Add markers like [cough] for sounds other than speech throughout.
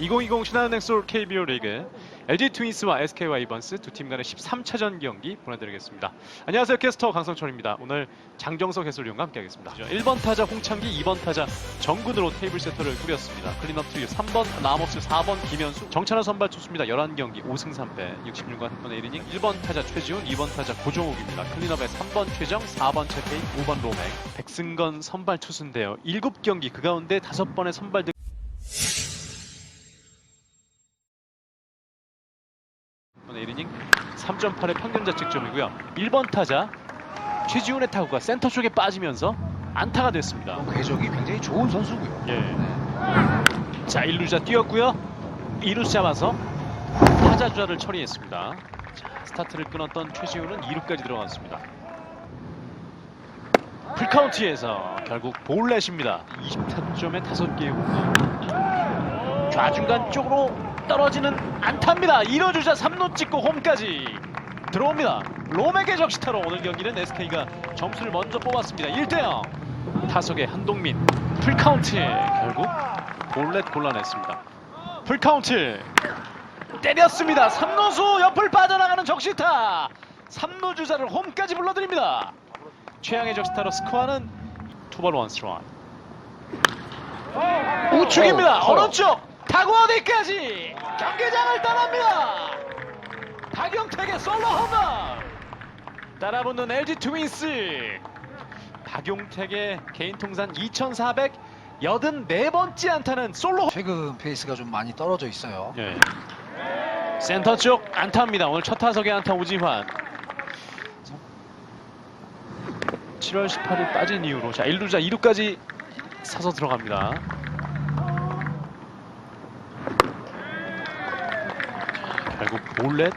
2020 신한은행 서울 KBO 리그 LG 트윈스와 SK 와이번스 두 팀 간의 13차전 경기 보내드리겠습니다. 안녕하세요 캐스터 강성철입니다. 오늘 장정석 해설위원과 함께하겠습니다. 1번 타자 홍창기, 2번 타자 정군으로 테이블 세터를 꾸렸습니다. 클린업 트리오 3번 라모스, 4번 김현수, 정찬호 선발 투수입니다. 11경기 5승 3패, 66과 3분의 1이닝 1번 타자 최지훈, 2번 타자 고종욱입니다. 클린업에 3번 최정, 4번 최페이, 5번 로맥, 백승건 선발 투수인데요. 7경기 그 가운데 5번의 선발 등 3.8의 평균 자책점이고요. 1번 타자 최지훈의 타구가 센터 쪽에 빠지면서 안타가 됐습니다. 궤적이 굉장히 좋은 선수고요. 예. 네. 자 1루자 뛰었고요. 2루 잡아서 타자 주자를 처리했습니다. 자, 스타트를 끊었던 최지훈은 2루까지 들어갔습니다. 풀카운트에서 결국 볼넷입니다. 20타점에 5개의 홈런. 좌중간 쪽으로 떨어지는 안타입니다. 1루 주자 3루 찍고 홈까지 들어옵니다. 로맥의 적시타로 오늘 경기는 SK가 점수를 먼저 뽑았습니다. 1대0 타석의 한동민 풀카운트 결국 볼넷 골라냈습니다. 풀카운트 때렸습니다. 3루수 옆을 빠져나가는 적시타 3루 주자를 홈까지 불러드립니다. 최양의 적시타로 스코어는 투볼 원스트라운 우측입니다. 어, 어. 오른쪽 타구 어디까지 경기장을 떠납니다. 박용택의 솔로 홈런 따라붙는 LG 트윈스 박용택의 개인 통산 2,484번째 안타는 솔로 최근 페이스가 좀 많이 떨어져 있어요. 예. 센터 쪽 안타입니다. 오늘 첫 타석의 안타 오지환. 7월 18일 빠진 이후로 자 1루자 2루까지 사서 들어갑니다. 볼넷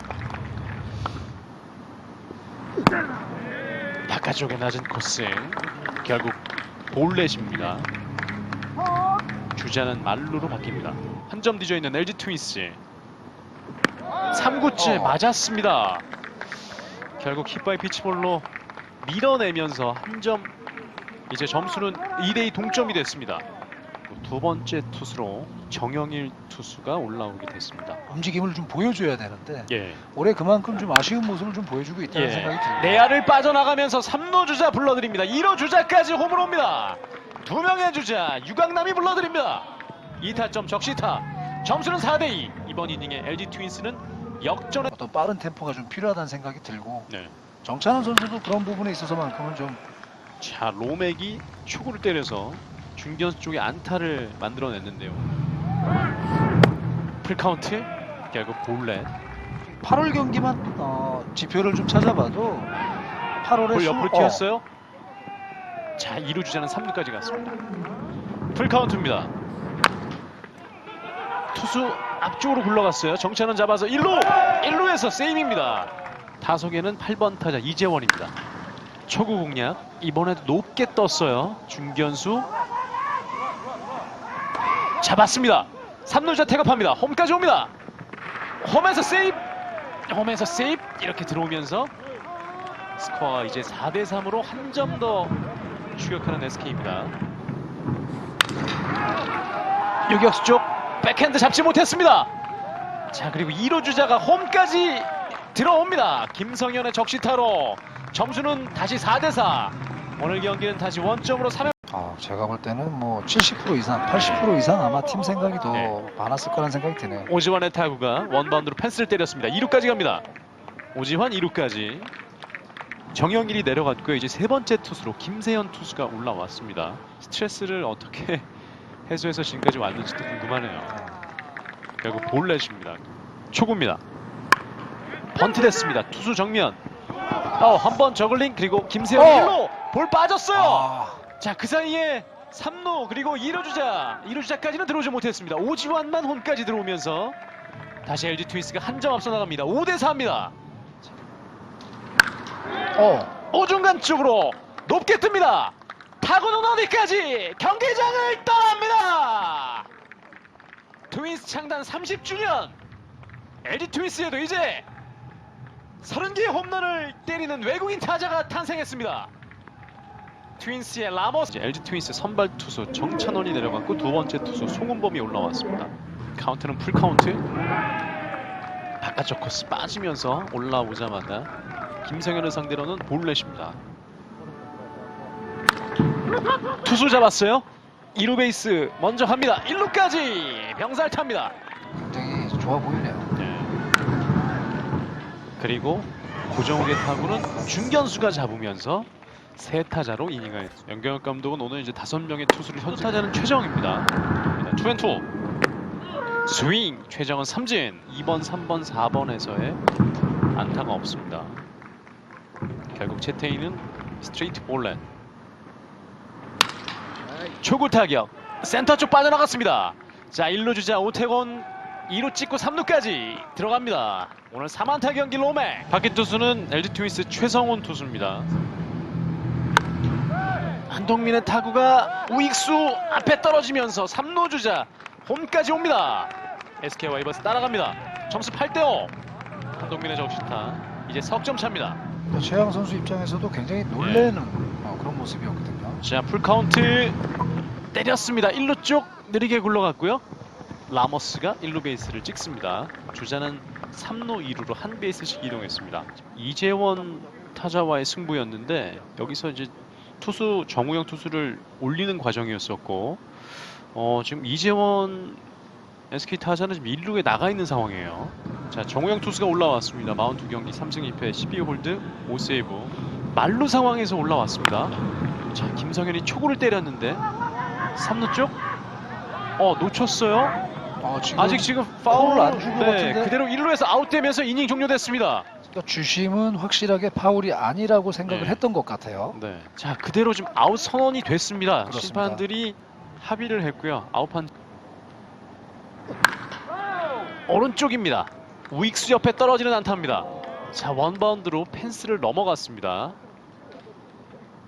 바깥쪽에 낮은 코스 결국 볼넷입니다. 주자는 말루로 바뀝니다. 한 점 뒤져 있는 LG 트윈스. 3구째 어. 맞았습니다. 결국 힙바이 피치볼로 밀어내면서 한 점 이제 점수는 2대2 동점이 됐습니다. 두 번째 투수로 정영일 투수가 올라오게 됐습니다. 움직임을 좀 보여줘야 되는데 예. 올해 그만큼 좀 아쉬운 모습을 좀 보여주고 있다는 예. 생각이 듭니다. 내야를 빠져나가면서 3루 주자 불러드립니다. 1호 주자까지 홈으로 옵니다. 두 명의 주자 유강남이 불러드립니다. 2타점 적시타. 점수는 4대 2. 이번 이닝에 LG 트윈스는 역전에 어떤 빠른 템포가 좀 필요하다는 생각이 들고 네. 정찬원 선수도 그런 부분에 있어서만큼은 좀 자 로맥이 초구를 때려서 중견수 쪽에 안타를 만들어냈는데요. 풀카운트 결국 볼넷 8월 경기만 어, 지표를 좀 찾아봐도 8월에 볼 옆으로 튀었어요. 자 2루 주자는 3루까지 갔습니다. 풀카운트입니다. 투수 앞쪽으로 굴러갔어요. 정찬원 잡아서 1루 1루에서 세임입니다. 타석에는 8번 타자 이재원입니다. 초구 공략 이번에도 높게 떴어요. 중견수 잡았습니다. 3루자 태업합니다. 홈까지 옵니다. 홈에서 세이브 홈에서 세이브 이렇게 들어오면서 스코어가 이제 4대 3으로 한 점 더 추격하는 SK입니다. 유격수 쪽 백핸드 잡지 못했습니다. 자 그리고 2루 주자가 홈까지 들어옵니다. 김성현의 적시타로 점수는 다시 4대 4. 오늘 경기는 다시 원점으로 3회 아, 제가 볼 때는 뭐 70% 이상, 80% 이상 아마 팀 생각이 더 네. 많았을 거라는 생각이 드네요. 오지환의 타구가 원바운드로 펜스를 때렸습니다. 2루까지 갑니다. 오지환 2루까지. 정영일이 내려갔고요. 이제 세 번째 투수로 김세현 투수가 올라왔습니다. 스트레스를 어떻게 [laughs] 해소해서 지금까지 왔는지도 궁금하네요. 결국 볼넷입니다. 초구입니다. 번트 됐습니다. 투수 정면. 어, 한 번 저글링 그리고 김세현 어! 1루 볼 빠졌어요. 아, 자 그 사이에 3루 그리고 2루 주자 2루 주자까지는 들어오지 못했습니다. 오지환만 홈까지 들어오면서 다시 LG 트윈스가 한 점 앞서 나갑니다. 5대 4입니다. 어, 오중간 쪽으로 높게 뜹니다. 타구는 어디까지 경기장을 떠납니다. 트윈스 창단 30주년 LG 트윈스에도 이제 30개의 홈런을 때리는 외국인 타자가 탄생했습니다. 트윈스의 라모스 LG 트윈스 선발 투수 정찬원이 내려갔고 두 번째 투수 송은범이 올라왔습니다. 카운트는 풀 카운트. 바깥쪽 코스 빠지면서 올라오자마자 김성현을 상대로는 볼넷입니다. 투수 잡았어요. 2루 베이스 먼저 합니다. 1루까지 병살 탑니다. 굉장히 좋아 보이네요. 네. 그리고 고정욱의 타구는 중견수가 잡으면서 세 타자로 이닝을 연경혁 감독은 오늘 이제 다섯 명의 투수를 현 타자는 최정입니다. 투앤투 스윙 최정은 삼진 2번, 3번, 4번에서의 안타가 없습니다. 결국 채태인은 스트레이트 볼넷 초구 타격 센터 쪽 빠져나갔습니다. 자 1루 주자 오태곤 2루 찍고 3루까지 들어갑니다. 오늘 3안타 경기 로맥. 바퀴 투수는 LG 트윈스 최성훈 투수입니다. 한동민의 타구가 우익수 앞에 떨어지면서 3루 주자 홈까지 옵니다. SK 와이버스 따라갑니다. 점수 8대5. 한동민의 적시타 이제 석점 차입니다. 또 최양 선수 입장에서도 굉장히 놀래는 어, 그런 모습이었거든요. 자 풀카운트 때렸습니다. 1루 쪽 느리게 굴러갔고요. 라모스가 1루 베이스를 찍습니다. 주자는 3루 2루로 한 베이스씩 이동했습니다. 이재원 타자와의 승부였는데 여기서 이제 투수 정우영 투수를 올리는 과정이었었고 어, 지금 이재원 SK 타자는 지금 1루에 나가 있는 상황이에요. 자 정우영 투수가 올라왔습니다. 42경기 3승 2패 12홀드 5세이브 말루 상황에서 올라왔습니다. 자 김성현이 초구를 때렸는데 3루 쪽? 어 놓쳤어요. 어, 지금 아직 지금 파울 파울을 안준것 같은데? 그대로 1루에서 아웃되면서 이닝 종료됐습니다. 그러니까 주심은 확실하게 파울이 아니라고 생각을 네. 했던 것 같아요. 네. 자 그대로 지금 아웃 선언이 됐습니다. 그렇습니다. 심판들이 합의를 했고요. 아웃판 오른쪽입니다. 우익수 옆에 떨어지는 안타입니다. 자 원바운드로 펜스를 넘어갔습니다.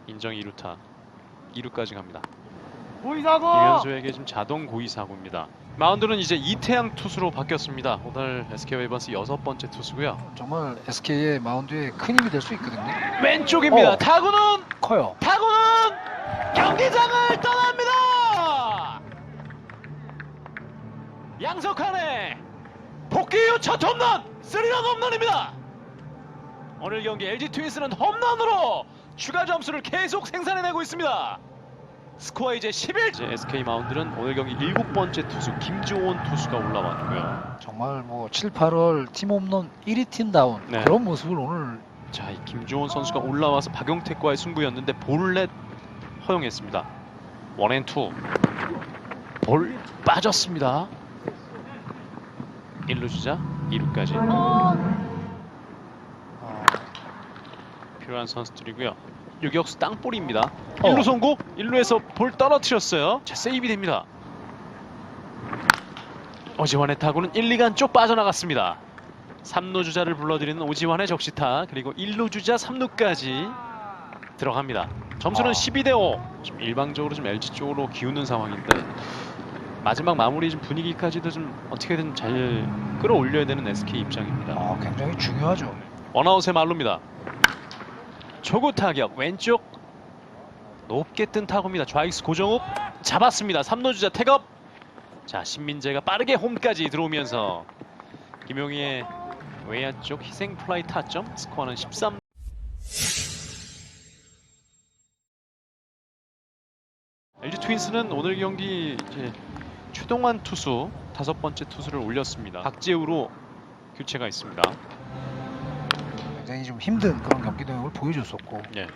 인정 2루타 2루까지 갑니다. 이현수에게 지금 자동 고의 사고입니다. 마운드는 이제 이태양 투수로 바뀌었습니다. 오늘 SK 웨이번스 여섯 번째 투수고요. 정말 SK의 마운드에 큰 힘이 될 수 있거든요. 왼쪽입니다. 어. 타구는 커요. 타구는 경기장을 떠납니다. 양석환의 복귀 이후 첫 홈런, 스리런 홈런입니다. 오늘 경기 LG 트윈스는 홈런으로 추가 점수를 계속 생산해내고 있습니다. 스코어 이제 11. 이제 SK 마운드는 오늘 경기 일곱 번째 투수 김주원 투수가 올라왔고요. 정말 뭐 7, 8월 팀 홈런 1위 팀다운 네. 그런 모습을 오늘 자, 이 김주원 선수가 올라와서 박용택과의 승부였는데 볼넷 허용했습니다. 원앤투 볼 빠졌습니다. 1루 주자 2루까지 어, 필요한 선수들이고요. 유격수 땅볼입니다. 어. 1루 송구 1루에서 볼 떨어뜨렸어요. 자, 세이브 됩니다. 오지환의 타구는 1, 2간 쪽 빠져나갔습니다. 3루 주자를 불러들이는 오지환의 적시타 그리고 1루 주자 3루까지 들어갑니다. 점수는 아. 12대 5. 좀 일방적으로 좀 LG 쪽으로 기우는 상황인데 마지막 마무리 좀 분위기까지도 좀 어떻게든 잘 끌어올려야 되는 SK 입장입니다. 어, 굉장히 중요하죠. 원아웃의 말루입니다. 초구 타격 왼쪽 높게 뜬 타구입니다. 좌익수 고정욱 잡았습니다. 3루 주자 태업. 자 신민재가 빠르게 홈까지 들어오면서 김용희의 외야 쪽 희생 플라이 타점 스코어는 13. LG 트윈스는 오늘 경기 이제 최동환 투수 다섯 번째 투수를 올렸습니다. 박재우로 교체가 있습니다. 굉장히 좀 힘든 그런 경기 내용을 보여줬었고 예.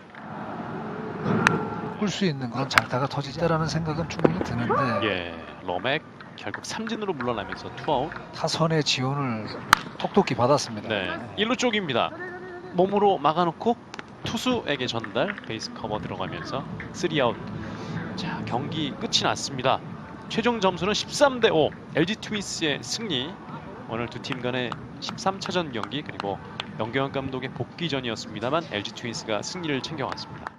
끌수 있는 그런 장타가 터지다라는 생각은 충분히 드는데 예, 로맥 결국 삼진으로 물러나면서 투아웃. 타선의 지원을 톡톡히 받았습니다. 네, 1루 쪽입니다. 몸으로 막아놓고 투수에게 전달, 베이스 커버 들어가면서 3아웃. 자, 경기 끝이 났습니다. 최종 점수는 13대 5. LG 트윈스의 승리. 오늘 두 팀 간의 13차전 경기 그리고 영경환 감독의 복귀전이었습니다만 LG 트윈스가 승리를 챙겨왔습니다.